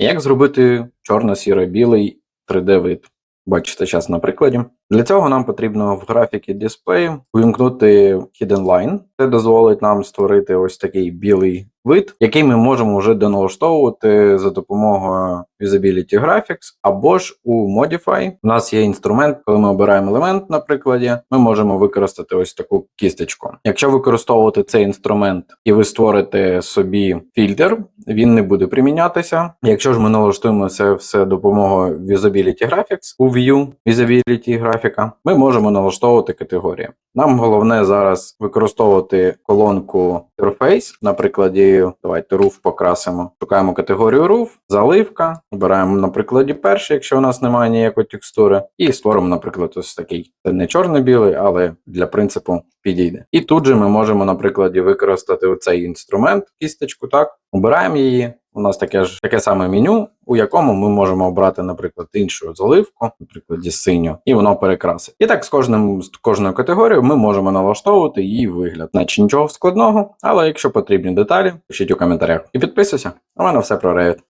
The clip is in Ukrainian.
Як зробити чорно-сіро-білий 3D-вид? Бачите час на прикладі. Для цього нам потрібно в графіки дисплею увімкнути Hidden Line. Це дозволить нам створити ось такий білий вид, який ми можемо вже доналаштовувати за допомогою Usability Graphics або ж у Modify. У нас є інструмент, коли ми обираємо елемент, на прикладі, ми можемо використати ось таку кісточку. Якщо використовувати цей інструмент і ви створите собі фільтр, він не буде примінятися. Якщо ж ми налаштуємо це все допомогою Usability Graphics у View Usability графіка, ми можемо налаштовувати категорії. Нам головне зараз використовувати колонку Surface, на прикладі, давайте Roof покрасимо. Шукаємо категорію Roof, заливка, обираємо на прикладі перший, якщо у нас немає ніякої текстури, і створимо, наприклад, ось такий. Це не чорно-білий, але для принципу підійде. І тут же ми можемо, на прикладі, використати оцей інструмент, кісточку, так, обираємо її. У нас таке ж таке саме меню, у якому ми можемо обрати, наприклад, іншу заливку, наприклад, синю, і воно перекрасить. І так з кожним з кожною категорією ми можемо налаштовувати її вигляд. Наче нічого складного, але якщо потрібні деталі, пишіть у коментарях і підписуйся. У мене все про Revit.